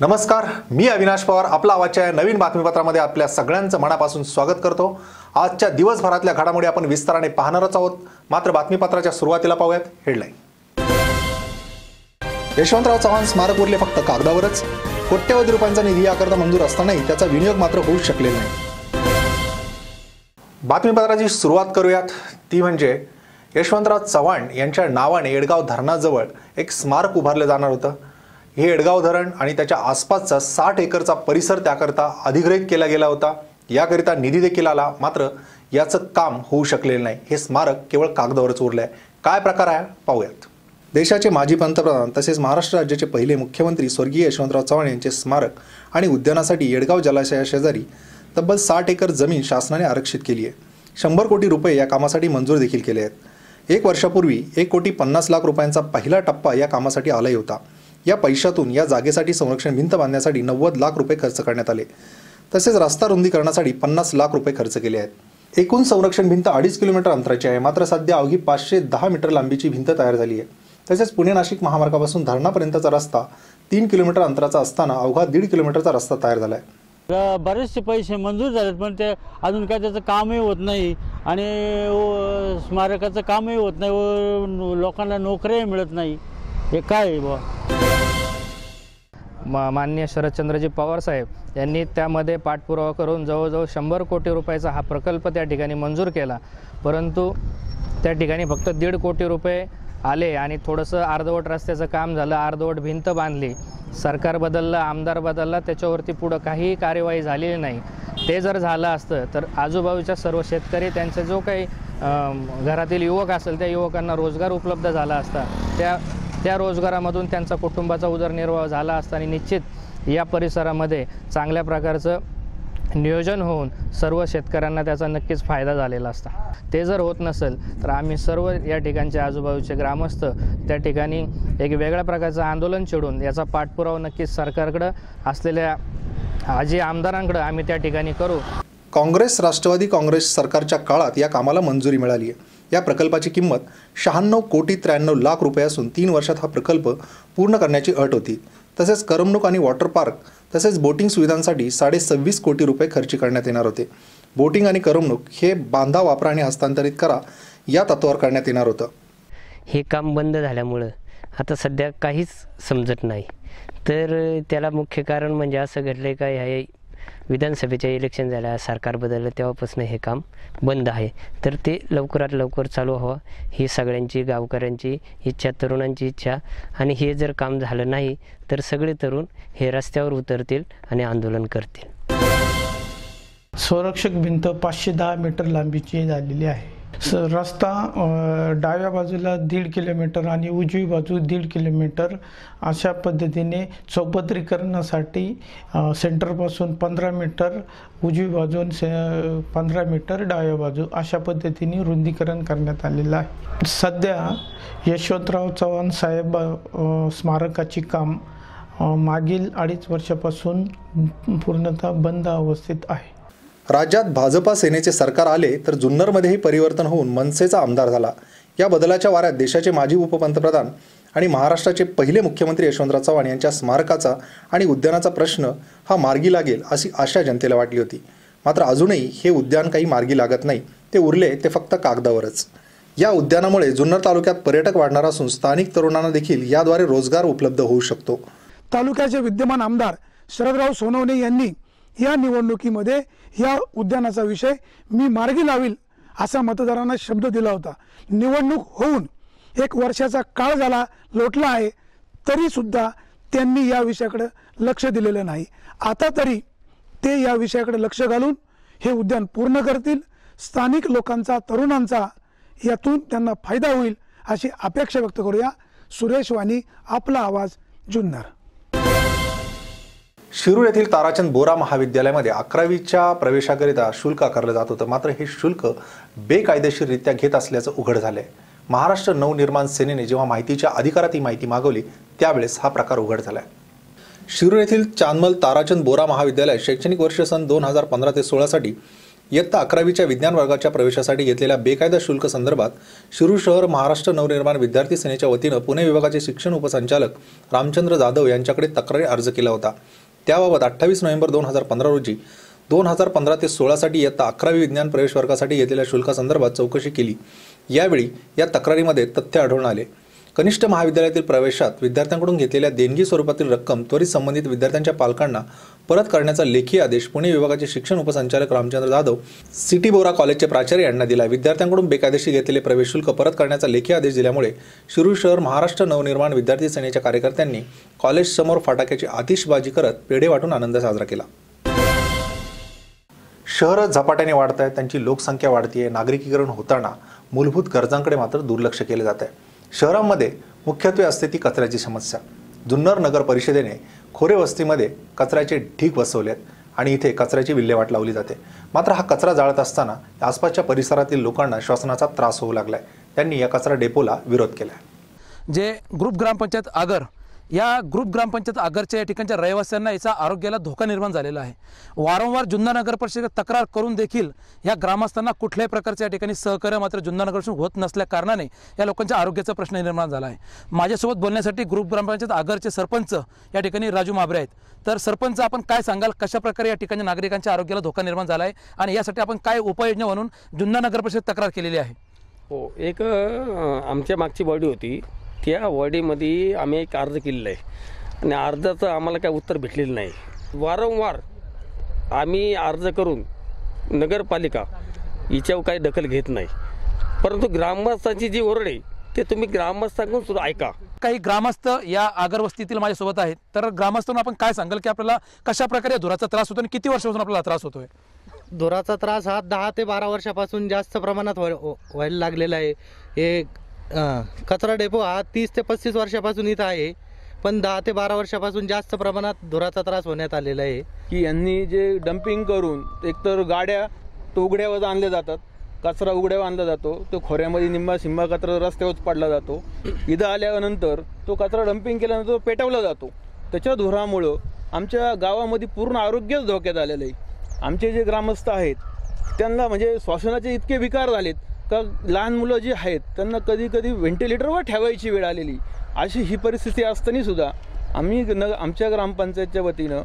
नमस्कार मी अविनाश पवार. आपला आवाजच्या या नवीन बातमीपत्रामध्ये आपल्या सगळ्यांचं मनापासून स्वागत करतो. आजच्या दिवसभरातल्या घडामोडी आपण विस्ताराने पाहणारच आहोत. मात्र बातमीपत्राच्या सुरुवातीला पाहूयात हेडलाईन. यशवंतराव चव्हाण स्मारक उरले फक्त कागदावरच. कोट्यवधी रुपयांचा निधी याकरता मंजूर असतानाही त्याचा विनियोग मात्र होऊ शकले नाही. बातमीपत्राची सुरुवात करूयात. ती म्हणजे यशवंतराव चव्हाण यांच्या नावाने एडगाव धरणाजवळ एक स्मारक उभारलं जाणार होतं. हे एडगाव धरण आणि त्याच्या आसपासचा साठ एकरचा परिसर त्याकरता अधिग्रहित केला गेला होता. याकरिता निधी देखील आला मात्र याचं काम होऊ शकलेलं नाही. हे स्मारक केवळ कागदावरच उरलं आहे काय प्रकार आहे? पाहूयात. देशाचे माजी पंतप्रधान तसेच महाराष्ट्र राज्याचे पहिले मुख्यमंत्री स्वर्गीय यशवंतराव चव्हाण यांचे स्मारक आणि उद्यानासाठी येडगाव जलाशयाशेजारी तब्बल साठ एकर जमीन शासनाने आरक्षित केली आहे. शंभर कोटी रुपये या कामासाठी मंजूर देखील केले आहेत. एक वर्षापूर्वी एक कोटी पन्नास लाख रुपयांचा पहिला टप्पा या कामासाठी आलाही होता. या पैशातून या जागेसाठी संरक्षण भिंत बांधण्यासाठी नव्वद लाख रुपये खर्च करण्यात आले. तसेच रस्ता रुंदीकरणासाठी पन्नास लाख रुपये खर्च केले आहेत. एकूण संरक्षण भिंत अडीच किलोमीटर अंतराची आहे. मात्र सध्या अवघी पाचशे दहा मीटर लांबीची भिंत तयार झाली आहे. तसेच पुणे नाशिक महामार्गापासून धरणापर्यंतचा रस्ता तीन किलोमीटर अंतराचा असताना अवघा दीड किलोमीटरचा रस्ता तयार झाला आहे. बरेचसे पैसे मंजूर झालेत पण ते अजून काय त्याचं कामही होत नाही आणि स्मारकाचं कामही होत नाही व लोकांना नोकऱ्याही मिळत नाही. हे काय आहे बुवा? माननीय शरदचंद्रजी पवार साहेब यांनी त्यामध्ये पाठपुरावा करून जवळजवळ शंभर कोटी रुपयाचा हा प्रकल्प त्या ठिकाणी मंजूर केला. परंतु त्या ठिकाणी फक्त दीड कोटी रुपये आले आणि थोडंसं अर्धवट रस्त्याचं काम झालं अर्धवट भिंत बांधली. सरकार बदललं आमदार बदलला त्याच्यावरती पुढं काहीही कार्यवाही झालेली नाही. ते जर झालं असतं तर आजूबाजूच्या सर्व शेतकरी त्यांचा जो काही घरातील युवक असेल त्या युवकांना रोजगार उपलब्ध झाला असता त्या त्या रोजगारामधून त्यांचा कुटुंबाचा उदरनिर्वाह झाला असता आणि निश्चित या परिसरामध्ये चांगल्या प्रकारचं नियोजन होऊन सर्व शेतकऱ्यांना त्याचा नक्कीच फायदा झालेला असता. ते जर होत नसेल तर आम्ही सर्व या ठिकाणचे आजूबाजूचे ग्रामस्थ त्या ठिकाणी एक वेगळ्या प्रकारचं आंदोलन चिडून याचा पाठपुरावा नक्कीच सरकारकडं असलेल्या आजी आमदारांकडं आम्ही त्या ठिकाणी करू. काँग्रेस राष्ट्रवादी काँग्रेस सरकारच्या काळात या कामाला मंजुरी मिळाली आहे. या प्रकल्पाची किंमत शहाण्णव कोटी त्र्याण्णव लाख रुपये असून तीन वर्षात हा प्रकल्प पूर्ण करण्याची अट होती. तसेच करमणूक आणि वॉटर पार्क तसेच बोटिंग सुविधांसाठी साडेसव्वीस कोटी रुपये खर्च करण्यात येणार होते. बोटिंग आणि करमणूक हे बांधा वापरा आणि हस्तांतरित करा या तत्वावर करण्यात येणार होतं. हे काम बंद झाल्यामुळं आता सध्या काहीच समजत नाही. तर त्याला मुख्य कारण म्हणजे असं घडलं आहे का ह्या विधानसभेच्या इलेक्शन झाल्या सरकार बदललं तेव्हापासून हे काम बंद आहे. तर ते लवकरात लवकर चालू व्हावं ही सगळ्यांची गावकऱ्यांची इच्छा तरुणांची इच्छा. आणि हे जर काम झालं नाही तर सगळे तरुण हे रस्त्यावर उतरतील आणि आंदोलन करतील. संरक्षक भिंत पाचशे दहा मीटर लांबीची झालेली आहे. रस्ता डाव्या बाजूला दीड किलोमीटर आणि उजवी बाजू दीड किलोमीटर अशा पद्धतीने चौपदरीकरणासाठी सेंटरपासून पंधरा मीटर उजवी बाजून से पंधरा मीटर डाव्या बाजू अशा पद्धतीने रुंदीकरण करण्यात आलेलं आहे. सध्या यशवंतराव चव्हाण साहेब स्मारकाची काम मागील अडीच वर्षापासून पूर्णतः बंद अवस्थेत आहे. राज्यात भाजपा सेनेचे सरकार आले तर जुन्नरमध्येही परिवर्तन होऊन मनसेचा आमदार झाला. या बदलाच्या वाऱ्यात देशाचे माजी उपपंतप्रधान आणि महाराष्ट्राचे पहिले मुख्यमंत्री यशवंतराव चव्हाण यांच्या स्मारकाचा आणि उद्यानाचा प्रश्न हा मार्गी लागेल अशी आशा जनतेला वाटली होती. मात्र अजूनही हे उद्यान काही मार्गी लागत नाही. ते उरले ते फक्त कागदावरच. या उद्यानामुळे जुन्नर तालुक्यात पर्यटक वाढणार असून स्थानिक तरुणांना देखील याद्वारे रोजगार उपलब्ध होऊ शकतो. तालुक्याचे विद्यमान आमदार शरदराव सोनवणे यांनी या निवडणुकीमध्ये या उद्यानाचा विषय मी मार्गी लावील असा मतदारांना शब्द दिला होता. निवडणूक होऊन एक वर्षाचा काळ झाला लोटला आहे तरी सुद्धा त्यांनी या विषयाकडे लक्ष दिलेलं नाही. आता तरी ते या विषयाकडे लक्ष घालून हे उद्यान पूर्ण करतील. स्थानिक लोकांचा तरुणांचा यातून त्यांना फायदा होईल अशी अपेक्षा व्यक्त करूया. सुरेश वाणी आपला आवाज जुन्नर. शिरूर येथील ताराचंद बोरा महाविद्यालयामध्ये अकरावीच्या प्रवेशाकरिता शुल्क आकारलं जात होतं. मात्र हे शुल्क बेकायदेशीररित्या घेत असल्याचं उघड झालंय. महाराष्ट्र नवनिर्माण सेनेने जेव्हा माहितीच्या अधिकारात ही माहिती मागवली त्यावेळेस हा प्रकार उघड झालाय. शिरूर येथील चांदमल ताराचंद बोरा महाविद्यालय शैक्षणिक वर्ष सन दोन हजार पंधरा ते सोळासाठी इयत्ता अकरावीच्या विज्ञान वर्गाच्या प्रवेशासाठी घेतलेल्या बेकायदा शुल्क संदर्भात शिरूर शहर महाराष्ट्र नवनिर्माण विद्यार्थी सेनेच्या वतीनं पुणे विभागाचे शिक्षण उपसंचालक रामचंद्र जाधव यांच्याकडे तक्रारी अर्ज केला होता. त्याबाबत अठ्ठावीस नोव्हेंबर दोन हजार पंधरा रोजी दोन हजार पंधरा ते सोळासाठी इयत्ता अकरावी विज्ञान प्रवेश वर्गासाठी घेतलेल्या शुल्कासंदर्भात चौकशी केली. यावेळी या तक्रारीमध्ये तथ्य आढळून आले. कनिष्ठ महाविद्यालयातील प्रवेशात विद्यार्थ्यांकडून घेतलेल्या देणगी स्वरूपातील रक्कम त्वरित संबंधित विद्यार्थ्यांच्या पालकांना परत करण्याचा लेखी आदेश पुणे विभागाचे शिक्षण उपसंचालक रामचंद्र जाधव सिटी बोरा कॉलेजचे प्राचार्य यांना दिला. विद्यार्थ्यांकडून बेकायदेशीर घेतलेले प्रवेश शुल्क परत करण्याचा लेखी आदेश दिल्यामुळे शिरूर शहर महाराष्ट्र नवनिर्माण विद्यार्थी सेनेच्या कार्यकर्त्यांनी कॉलेजसमोर फटाक्याची आतिषबाजी करत पेढे वाटून आनंद साजरा केला. शहरं झपाट्याने वाढत आहेत त्यांची लोकसंख्या वाढतीये. नागरिकीकरण होताना मूलभूत गरजांकडे मात्र दुर्लक्ष केले जात आहे शहरांमध्ये मुख्यत्वे असते ती कचऱ्याची समस्या. जुन्नर नगर परिषदेने खोरे वस्तीमध्ये कचऱ्याचे ढीक बसवले आहेत आणि इथे कचऱ्याची विल्हेवाट लावली जाते. मात्र हा कचरा जाळत असताना आसपासच्या परिसरातील लोकांना श्वसनाचा त्रास होऊ लागलाय. त्यांनी या कचरा डेपोला विरोध केलाय. जे ग्रुप ग्रामपंचायत आगर या ग्रुप ग्रामपंचायत आगरच्या या ठिकाणच्या रहिवाशांना याचा आरोग्याला धोका निर्माण झालेला आहे. वारंवार जुन्ना नगर परिषदेत तक्रार करून देखील या ग्रामस्थांना कुठल्याही प्रकारच्या या ठिकाणी सहकार्य मात्र जुन्ना नगर होत नसल्या कारणाने या लोकांच्या आरोग्याचा प्रश्न निर्माण झाला आहे. माझ्यासोबत बोलण्यासाठी ग्रुप ग्रामपंचायत आगरचे सरपंच या ठिकाणी राजू माबरे आहेत. तर सरपंच आपण काय सांगाल? कशा प्रकारे या ठिकाणी नागरिकांच्या आरोग्याला धोका निर्माण झाला आहे? आणि यासाठी आपण काय उपाययोजना म्हणून जुन्ना नगर परिषद तक्रार केलेली आहे? हो एक आमच्या मागची बॉडी होती. त्या बॉडीमध्ये आम्ही एक अर्ज केलेला आहे. आणि अर्जाचं आम्हाला काय उत्तर भेटलेलं नाही. वारंवार आम्ही अर्ज करून नगरपालिका हिच्यावर काही दखल घेत नाही. परंतु ग्रामस्थांची जी ओरड आहे ते तुम्ही ग्रामस्थांकडून सुद्धा ऐका. काही ग्रामस्थ या आगर वस्तीतील माझ्यासोबत आहेत. तर ग्रामस्थांना आपण काय सांगाल की आपल्याला कशा प्रकारे धुराचा त्रास होतो आणि किती वर्षापासून आपल्याला त्रास होतोय? धुराचा त्रास हा दहा ते बारा वर्षापासून जास्त प्रमाणात व्हाय- व्हायला लागलेला आहे. हे हां कचरा डेपो हा तीस ते पस्तीस वर्षापासून इथं आहे. पण दहा ते बारा वर्षापासून जास्त प्रमाणात धुराचा त्रास होण्यात आलेला आहे. की यांनी जे डम्पिंग करून एकतर गाड्या तो उघड्यावर आणल्या जातात कचरा उघड्यावर आणला जातो तो खोऱ्यामध्ये निंबा शिंबा कचरा रस्त्यावर पडला जातो. इथं आल्यानंतर तो कचरा डम्पिंग केल्यानंतर तो पेटवला जातो. त्याच्या धुरामुळं आमच्या गावामध्ये पूर्ण आरोग्यच धोक्यात आलेलं आहे. आमचे जे ग्रामस्थ आहेत त्यांना म्हणजे श्वासनाचे इतके विकार झालेत का लहान मुलं जी आहेत त्यांना कधी कधी व्हेंटिलेटरवर ठेवायची वेळ आलेली. अशी ही परिस्थिती असताना सुद्धा आम्ही न आमच्या ग्रामपंचायतच्या वतीनं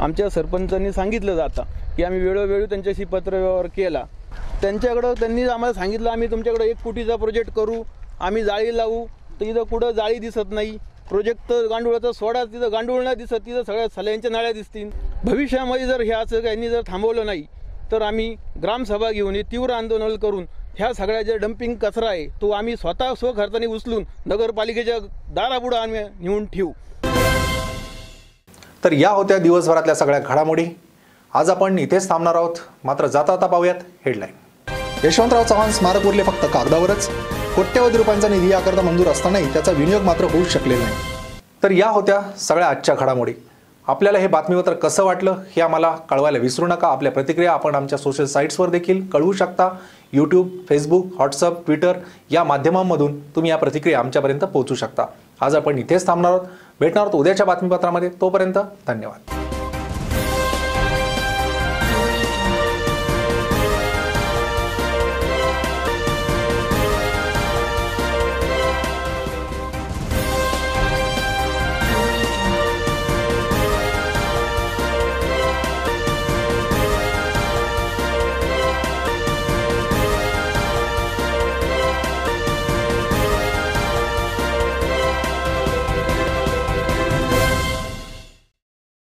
आमच्या सरपंचांनी सांगितलं जातं की आम्ही वेळोवेळी त्यांच्याशी पत्रव्यवहार केला. त्यांच्याकडं त्यांनी आम्हाला सांगितलं आम्ही तुमच्याकडं एक कोटीचा प्रोजेक्ट करू आम्ही जाळी लावू तर इथं कुठं जाळी दिसत नाही. प्रोजेक्ट तर गांडुळाचा सोडा तिथं गांडूळ नाही दिसत तिथं सगळ्या सल्यांच्या नाळ्या दिसतील. भविष्यामध्ये जर हे असं यांनी जर थांबवलं नाही तर आम्ही ग्रामसभा घेऊन हे तीव्र आंदोलन करून ह्या सगळ्या जे डम्पिंग कचरा आहे तो आम्ही स्वतः स्वखर्चाने उचलून नगरपालिकेच्या दारापुढं आम्ही नेऊन ठेवू. तर या होत्या दिवसभरातल्या सगळ्या घडामोडी. आज आपण इथेच थांबणार आहोत. मात्र जाता आता पाहूयात हेडलाईन. यशवंतराव चव्हाण स्मारक उरले फक्त कागदावरच. कोट्यवधी रुपयांचा निधी याकरता मंजूर असतानाही त्याचा विनियोग मात्र होऊ शकलेला नाही. तर या होत्या सगळ्या आजच्या घडामोडी. आपल्याला हे बातमीपत्र कसं वाटलं हे आम्हाला कळवायला विसरू नका. आपल्या प्रतिक्रिया आपण आमच्या सोशल साईट्सवर देखील कळवू शकता. यूट्यूब फेसबुक व्हॉट्सअप ट्विटर या माध्यमांमधून तुम्ही या प्रतिक्रिया आमच्यापर्यंत पोहोचू शकता. आज आपण इथेच थांबणार आहोत. भेटणार आहोत उद्याच्या बातमीपत्रामध्ये. तोपर्यंत धन्यवाद.